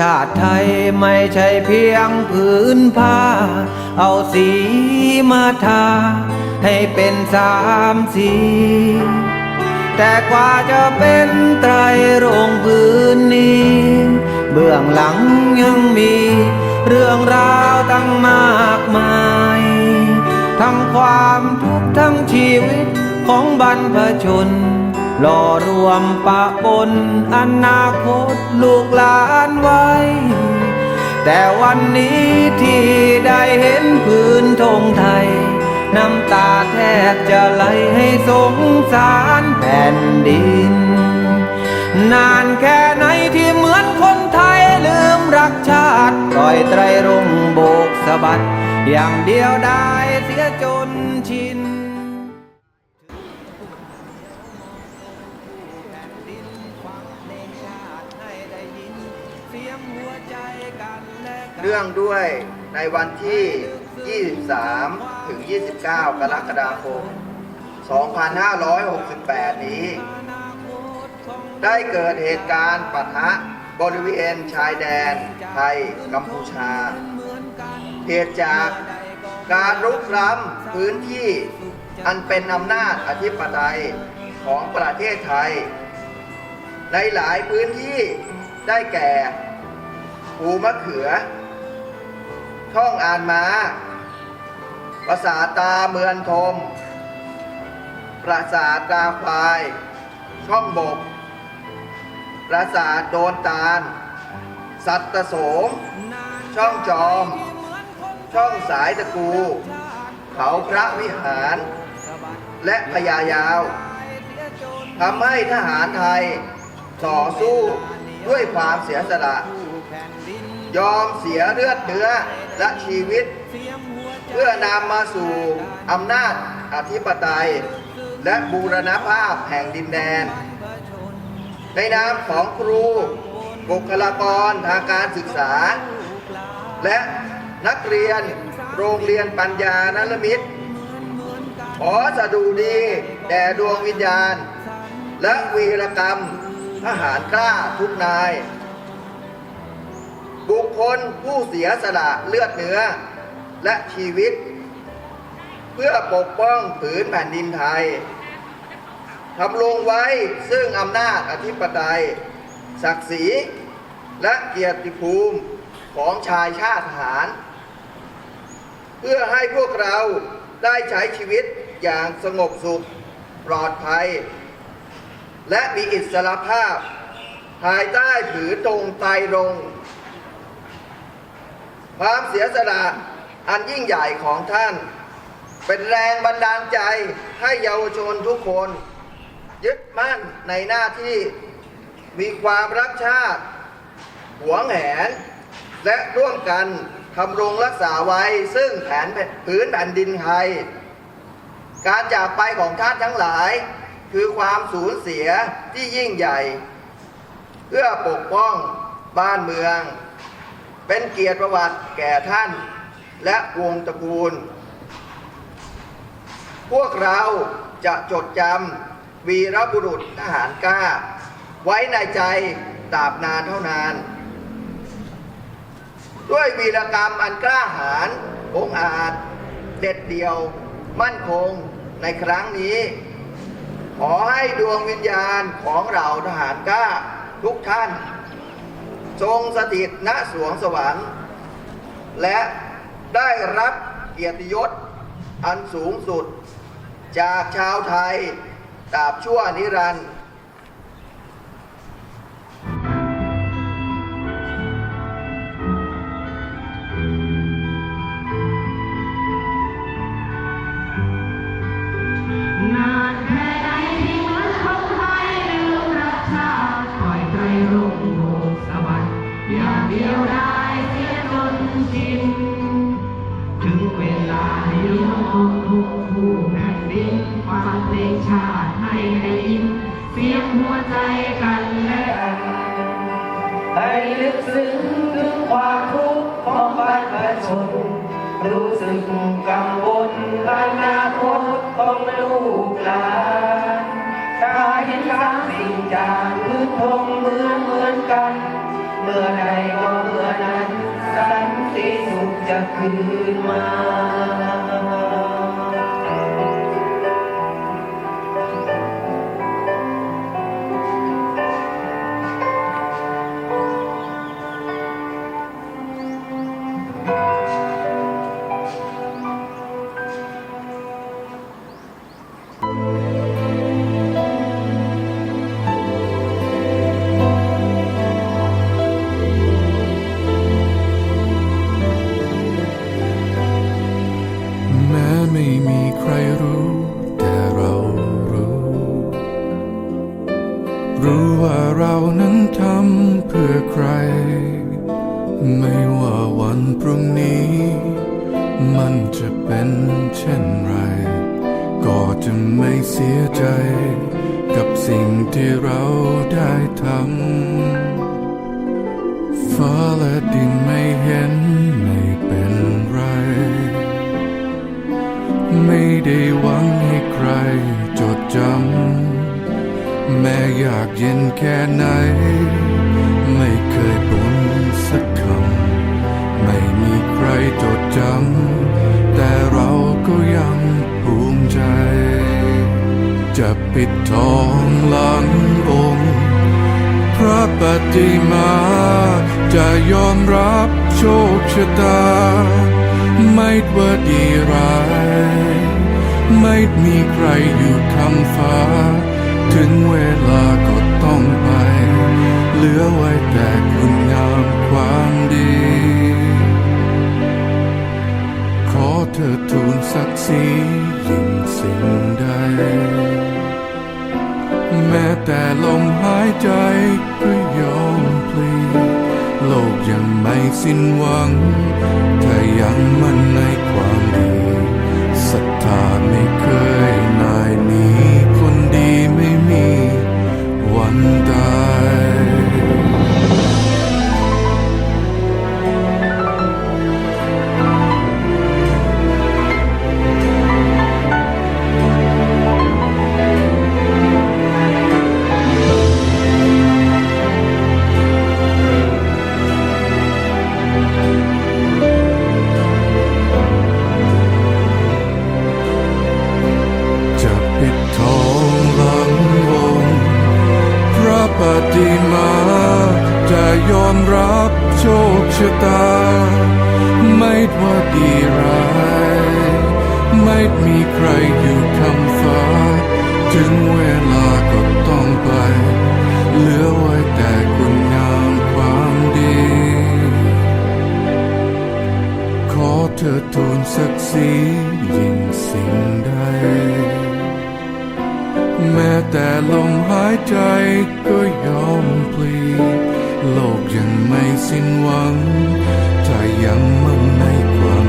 ชาติไทยไม่ใช่เพียงผืนผ้า เอาสีมาทา ให้เป็นสามสี แต่กว่าจะเป็นไตรรงค์พื้นนี้ เบื้องหลังยังมี เรื่องราวตั้งมากมาย ทั้งความทุกข์ทั้งชีวิตของบรรพชน หล่อรวมปะปนอนาคตลูกหลานไว้ แต่วันนี้ที่ได้เห็นพื้นธงไทย น้ำตาแทบจะไหลให้สงสารแผ่นดิน นานแค่ไหนที่เหมือนคนไทยลืมรักชาติปล่อยไตรรงโบกสะบัด อย่างเดียวได้เสียจนชิน เรื่องด้วยในวันที่ 23 ถึง 29 กรกฎาคม 2568 นี้ ได้เกิดเหตุการณ์ปะทะบริเวณชายแดนไทยกัมพูชา เหตุจากการรุกล้ำพื้นที่อันเป็นอำนาจอธิปไตยของประเทศไทย ในหลายพื้นที่ได้แก่ ภูมะเขือช่องอ่านมาปราสาตาเมือนทม ปราสาตาควาย ช่องบก ปราสาโดนตาล สัตตโสม ช่องจอม ช่องสายตะกู เขาพระวิหาร และพญายาวทำให้ทหารไทยต่อสู้ด้วยความเสียสละ ยอมเสียเลือดเนื้อและชีวิต เพื่อนำมาสู่อำนาจอธิปไตย และบูรณภาพแห่งดินแดน ในนามของครู บุคลากรทางการศึกษา และนักเรียนโรงเรียนปัญญานลมิตร ขอสดุดีแด่ดวงวิญญาณ และวีรกรรมทหารกล้าทุกนาย บุคคลผู้เสียสละเลือดเนื้อ และชีวิต เพื่อปกป้องผืนแผ่นดินไทยทำลงไว้ซึ่งอำนาจอธิปไตย ศักดิ์ศรี และเกียรติภูมิของชายชาติทหาร เพื่อให้พวกเราได้ใช้ชีวิตอย่างสงบสุขปลอดภัย และมีอิสรภาพ ภายใต้ผืนตรงไตรรง ความเสียสละอันยิ่งใหญ่ของท่าน เป็นแรงบันดาลใจให้เยาวชนทุกคน ยึดมั่นในหน้าที่มีความรักชาติ หวงแหน และร่วมกันทำรงรักษาไว้ซึ่งแผนพื้นแผ่นดินไทย การจากไปของท่านทั้งหลาย คือความสูญเสียที่ยิ่งใหญ่ เพื่อปกป้องบ้านเมือง เป็นเกียรติประวัติแก่ท่าน และวงตระกูล พวกเราจะจดจำวีรบุรุษทหารกล้า ไว้ในใจตราบนานเท่านาน ด้วยวีรกรรมอันกล้าหาญองอาจ เด็ดเดี่ยว มั่นคงในครั้งนี้ ขอให้ดวงวิญญาณของเราทหารกล้าทุกท่าน ทรงสถิตณสวงสวรรค์ และได้รับเกียรติยศอันสูงสุด จากชาวไทยตราบชั่วนิรันดร์ ที่เราทุกผู้แผ่นดินฟังเพลงชาติให้ได้ยิน เสียงหัวใจกันและกันให้ลึกซึ้งถึงความทุกข์ของบรรพชนรู้สึกกังวลอนาคตของลูกหลานถ้าเห็นสามสิ่งจากพื้นพงเหมือนเหมือนกันโดมื่อใดก็เมื่อนั้นสันติสุขจะคืนมา จะไม่เสียใจ กับสิ่งที่เราได้ทำฟ้าและดินไม่เห็นไม่เป็นไร ไม่ได้หวังให้ใครจดจำ แม้อยากเย็นแค่ไหน ไม่เคยบ่นสักคำ ไม่มีใครจดจำ แต่เราก็ยังภูมิใจ จะปิดทองหลังองค์ พระปฏิมาจะยอมรับโชคชะตา ไม่ว่าดีร้าย ไม่มีใครอยู่คำฟ้า ถึงเวลา สิ้นหวัง ถ้ายังมั่นในความดีศรัทธาไม่เคย ทูลศักดิ์ศรียิ่งสิ่งใด แม้แต่ลมหายใจก็ยอมพลีโลกยังไม่สิ้นหวังถ้ายังมั่งในกว่า